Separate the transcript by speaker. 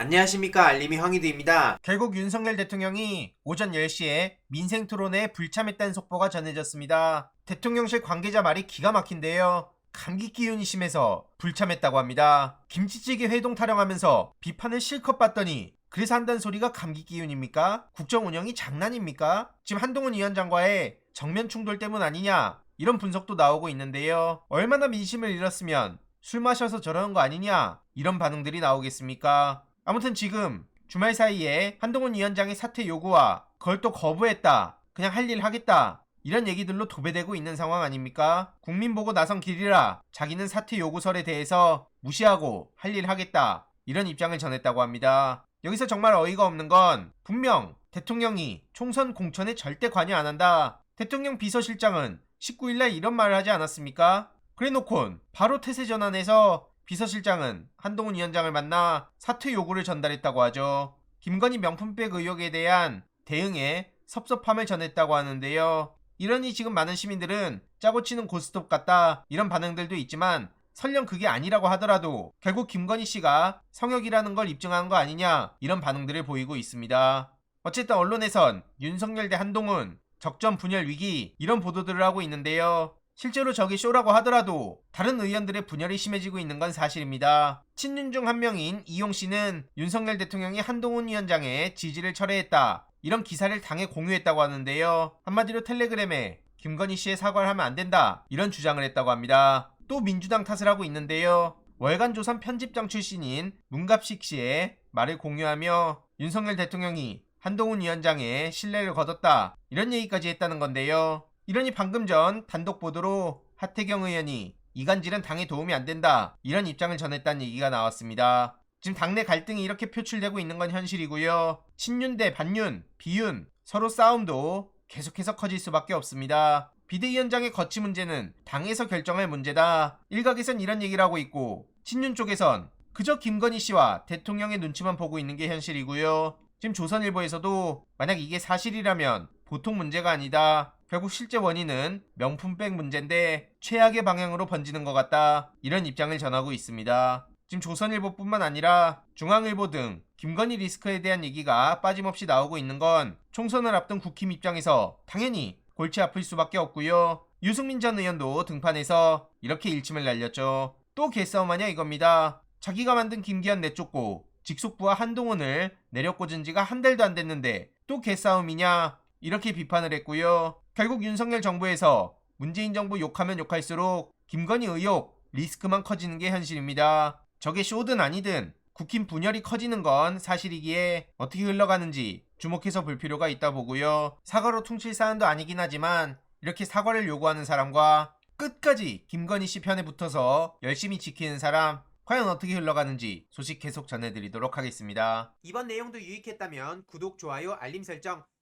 Speaker 1: 안녕하십니까 알림이 황희두입니다.
Speaker 2: 결국 윤석열 대통령이 오전 10시에 민생 토론회에 불참했다는 속보가 전해졌습니다. 대통령실 관계자 말이 기가 막힌데요. 감기 기운이 심해서 불참했다고 합니다. 김치찌개 회동 타령하면서 비판을 실컷 받더니 그래서 한다는 소리가 감기 기운입니까? 국정 운영이 장난입니까? 지금 한동훈 위원장과의 정면 충돌 때문 아니냐? 이런 분석도 나오고 있는데요. 얼마나 민심을 잃었으면 술 마셔서 저러는 거 아니냐? 이런 반응들이 나오겠습니까? 아무튼 지금 주말 사이에 한동훈 위원장의 사퇴 요구와 그걸 또 거부했다. 그냥 할 일 하겠다. 이런 얘기들로 도배되고 있는 상황 아닙니까? 국민 보고 나선 길이라 자기는 사퇴 요구설에 대해서 무시하고 할 일 하겠다. 이런 입장을 전했다고 합니다. 여기서 정말 어이가 없는 건 분명 대통령이 총선 공천에 절대 관여 안 한다. 대통령 비서실장은 19일날 이런 말을 하지 않았습니까? 그래 놓곤 바로 태세 전환해서 비서실장은 한동훈 위원장을 만나 사퇴 요구를 전달했다고 하죠. 김건희 명품백 의혹에 대한 대응에 섭섭함을 전했다고 하는데요. 이러니 지금 많은 시민들은 짜고 치는 고스톱 같다 이런 반응들도 있지만 설령 그게 아니라고 하더라도 결국 김건희 씨가 성역이라는 걸 입증한 거 아니냐 이런 반응들을 보이고 있습니다. 어쨌든 언론에선 윤석열 대 한동훈 적전 분열 위기 이런 보도들을 하고 있는데요. 실제로 저게 쇼라고 하더라도 다른 의원들의 분열이 심해지고 있는 건 사실입니다. 친윤 중 한 명인 이용 씨는 윤석열 대통령이 한동훈 위원장의 지지를 철회했다. 이런 기사를 당에 공유했다고 하는데요. 한마디로 텔레그램에 김건희 씨의 사과를 하면 안 된다. 이런 주장을 했다고 합니다. 또 민주당 탓을 하고 있는데요. 월간 조선 편집장 출신인 문갑식 씨의 말을 공유하며 윤석열 대통령이 한동훈 위원장의 신뢰를 거뒀다. 이런 얘기까지 했다는 건데요. 이러니 방금 전 단독 보도로 하태경 의원이 이간질은 당에 도움이 안 된다. 이런 입장을 전했다는 얘기가 나왔습니다. 지금 당내 갈등이 이렇게 표출되고 있는 건 현실이고요. 친윤 대 반윤, 비윤 서로 싸움도 계속해서 커질 수밖에 없습니다. 비대위원장의 거취 문제는 당에서 결정할 문제다. 일각에선 이런 얘기를 하고 있고 친윤 쪽에선 그저 김건희 씨와 대통령의 눈치만 보고 있는 게 현실이고요. 지금 조선일보에서도 만약 이게 사실이라면 보통 문제가 아니다. 결국 실제 원인은 명품백 문제인데 최악의 방향으로 번지는 것 같다. 이런 입장을 전하고 있습니다. 지금 조선일보뿐만 아니라 중앙일보 등 김건희 리스크에 대한 얘기가 빠짐없이 나오고 있는 건 총선을 앞둔 국힘 입장에서 당연히 골치 아플 수밖에 없고요. 유승민 전 의원도 등판해서 이렇게 일침을 날렸죠. 또 개싸움하냐 이겁니다. 자기가 만든 김기현 내쫓고 직속부와 한동훈을 내려 꽂은 지가 한 달도 안 됐는데 또 개싸움이냐 이렇게 비판을 했고요. 결국 윤석열 정부에서 문재인 정부 욕하면 욕할수록 김건희 의혹 리스크만 커지는 게 현실입니다. 저게 쇼든 아니든 국힘 분열이 커지는 건 사실이기에 어떻게 흘러가는지 주목해서 볼 필요가 있다 보고요. 사과로 퉁칠 사안도 아니긴 하지만 이렇게 사과를 요구하는 사람과 끝까지 김건희 씨 편에 붙어서 열심히 지키는 사람 과연 어떻게 흘러가는지 소식 계속 전해드리도록 하겠습니다.
Speaker 1: 이번 내용도 유익했다면 구독, 좋아요, 알림 설정,